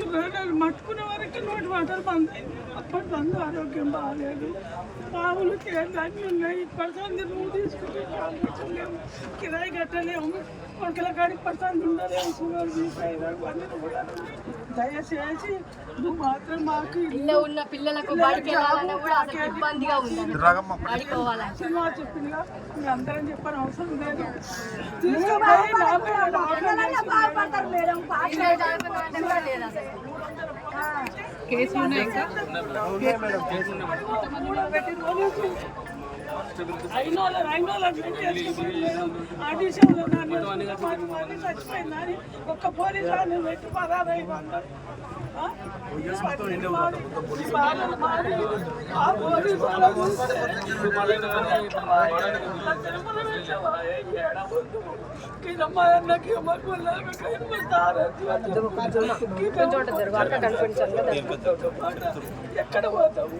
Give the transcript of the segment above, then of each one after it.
చచ్చిపోతున్నారు మట్టుకునే వరకు నోటి వాటర్ బంద్ అయింది. అప్పటి బంద్ ఆరోగ్యం బాగాలేదు బావులు కేంద్ర అన్నీ ఉన్నాయి. పర్సంది నువ్వు తీసుకుంటే పంపించలేము కిరాయి కట్టలేము ఒకళ్ళ కాడికి పర్సంది ఉండలేము షుగర్ బీపీ అన్నీ కూడా దయచేసి నువ్వు మాత్రం మాకు ఇల్లు ఉన్న పిల్లలకు బడికి వెళ్ళాలన్నా కూడా అసలు ఇబ్బందిగా ఉంది. బడికి పోవాలంటే సినిమా చెప్పిందిగా. మీ అందరం చెప్పని అవసరం లేదు. తీసుకుపోయి కూడా లేదు. అసలు. అయిన వాళ్ళు అయిన చచ్చిపోయిందని ఒక్క పోలీసు వాళ్ళు పెట్టి తారతి ఎక్కడ పోతావు?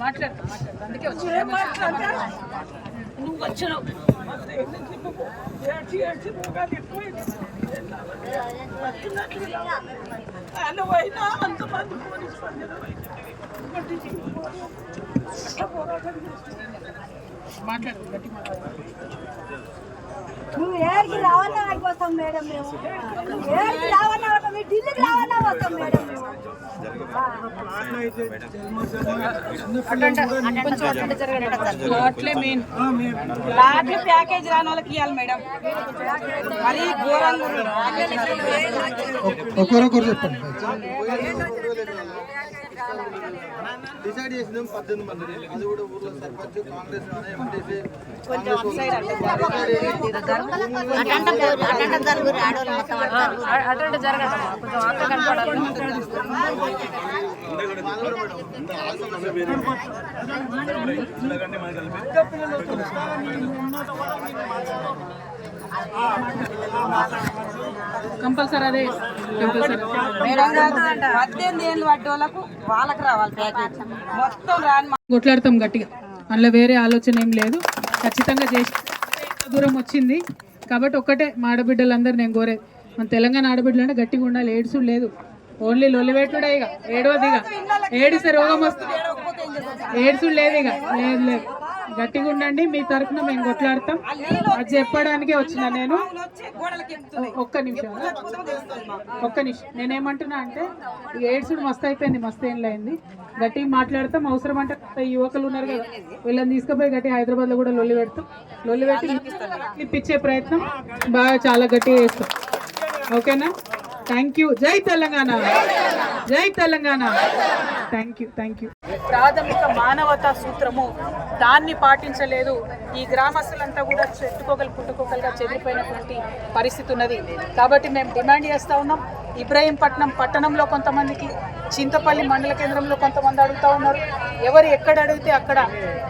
మాట్లాడతా మాట్లాడతా. అందుకే వచ్చి. నువ్వు వచ్చినావు ఏడ్చి ఏడ్చి అంతమంది పోలీసు మాట్లాడు గట్టి మాట్లాడు. నువ్వు ఏడికి రావన్నా వాడికి వస్తాం మేడం మేము. ఏడికి రావన్నా వస్తాం. మీ ఢిల్లీకి రావన్నా వస్తాం మేడం లాట్లు ప్యాకేజ్ రాని వాళ్ళకి ఇవ్వాలి మేడం. మరీ ఘోరంగా ఒకరొకరు చెప్పండి. డిసైడ్ చేసినాం పద్దెనిమిది మంది అది కూడా ఊర్లో సర్పంచ్ కాంగ్రెస్ కానీ ఎంపీసీ కంపల్సరీ అదే కంపల్సరీ. పద్దెనిమిది ఏళ్ళు వాళ్ళకు వాళ్ళకి రావాలి ప్యాకేజ్ మొత్తం రాని కొట్లాడతాం గట్టిగా. అందులో వేరే ఆలోచన ఏం లేదు. ఖచ్చితంగా చేసి దూరం వచ్చింది. కాబట్టి ఒక్కటే మా ఆడబిడ్డలందరూ నేను కోరేది మన తెలంగాణ ఆడబిడ్డలు అంటే గట్టిగా ఉండాలి ఏడుసుడు లేదు. ఓన్లీ లొల్లిపెట్టుడే ఇక ఏడవది ఇక. ఏడిస్తే రోగం వస్తుంది. ఏడుసుడు లేదు ఇక లేదు లేదు. గట్టిగా ఉండండి మీ తరఫున మేము కొట్లాడతాం. అది చెప్పడానికే వచ్చిన నేను. ఒక్క నిమిషం. ఒక్క నిమిషం. నేనేమంటున్నా అంటే ఏడ్సుడు మస్తు అయిపోయింది మస్తు ఏం అయింది. గట్టిగా మాట్లాడతాం అవసరం అంటే యువకులు ఉన్నారు కదా వీళ్ళని తీసుకుపోయి గట్టి హైదరాబాద్లో కూడా లొల్లి పెడతాం. లొల్లి పెట్టి ఇప్పించే ప్రయత్నం బాగా చాలా గట్టిగా చేస్తాం. ఓకేనా? థ్యాంక్ యూ జై తెలంగాణ జై Telangana thank you thank you ప్రాథమిక మానవతా సూత్రము దాన్ని పాటించలేదు. ఈ గ్రామస్తులంతా కూడా చెట్టుకోకలు పుట్టుకోకలుగా చెదిరిపోయినటువంటి పరిస్థితి ఉన్నది. కాబట్టి మేము డిమాండ్ చేస్తూ ఉన్నాం. ఇబ్రాహీంపట్నం పట్టణంలో కొంతమందికి చింతపల్లి మండల కేంద్రంలో కొంతమంది అడుగుతూ ఉన్నారు. ఎవరు ఎక్కడ అడిగితే అక్కడ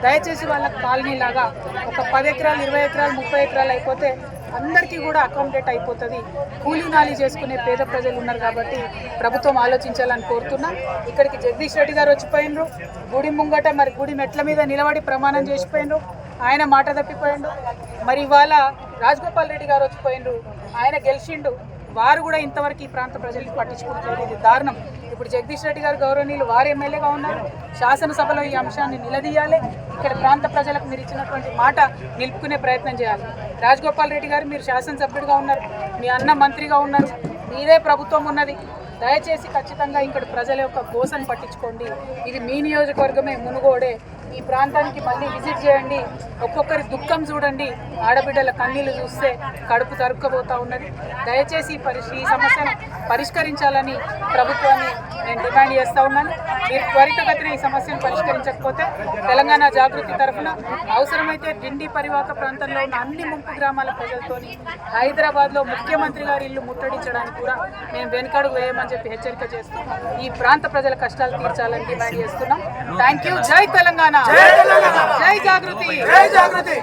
దయచేసి వాళ్ళ కాలనీ లాగా ఒక పది ఎకరాలు ఇరవై ఎకరాలు ముప్పై ఎకరాలు అయిపోతే అందరికీ కూడా అకామిడేట్ అయిపోతుంది. కూలీ నాలి చేసుకునే పేద ప్రజలు ఉన్నారు కాబట్టి ప్రభుత్వం ఆలోచించాలని కోరుతున్నా. ఇక్కడికి జగదీష్ రెడ్డి గారు వచ్చిపోయినరు. గుడి ముంగట మరి గుడి మెట్ల మీద నిలబడి ప్రమాణం చేసిపోయినరు. ఆయన మాట తప్పిపోయిండు. మరి ఇవాళ రాజగోపాల్ రెడ్డి గారు వచ్చిపోయిండు ఆయన గెలిచిండు. వారు కూడా ఇంతవరకు ఈ ప్రాంత ప్రజలకు పట్టించుకుంటున్నారు ఇది దారుణం. ఇప్పుడు జగదీష్ రెడ్డి గారు గౌరవనీయులు వారు ఎమ్మెల్యేగా ఉన్నారు. శాసనసభలో ఈ అంశాన్ని నిలదీయాలి. ఇక్కడ ప్రాంత ప్రజలకు మీరు ఇచ్చినటువంటి మాట నిలుపుకునే ప్రయత్నం చేయాలి. రాజగోపాల్ రెడ్డి గారు మీరు శాసనసభ్యుడిగా ఉన్నారు. మీ అన్న మంత్రిగా ఉన్నారు. మీదే ప్రభుత్వం ఉన్నది. దయచేసి ఖచ్చితంగా ఇక్కడ ప్రజల యొక్క కోసం పట్టించుకోండి. ఇది మీ నియోజకవర్గమే మునుగోడే. ఈ ప్రాంతానికి మళ్ళీ విజిట్ చేయండి. ఒక్కొక్కరి దుఃఖం చూడండి. ఆడబిడ్డల కన్నీళ్ళు చూస్తే కడుపు తరుక్కుపోతా ఉన్నది. దయచేసి పరి ఈ సమస్యను పరిష్కరించాలని ప్రభుత్వాన్ని నేను డిమాండ్ చేస్తా ఉన్నాను. మీరు త్వరితగతిన ఈ సమస్యను పరిష్కరించకపోతే తెలంగాణ జాగృతి తరఫున అవసరమైతే డిండి పరివాహక ప్రాంతంలో ఉన్న అన్ని ముంపు గ్రామాల ప్రజలతోని హైదరాబాద్లో ముఖ్యమంత్రి గారి ఇల్లు ముట్టడించడానికి కూడా మేము వెనుకడుగు వేయమని చెప్పి హెచ్చరిక చేస్తూ ఈ ప్రాంత ప్రజల కష్టాలు తీర్చాలని డిమాండ్ చేస్తున్నాం. థ్యాంక్ యూ జై తెలంగాణ. జై జాగృతి.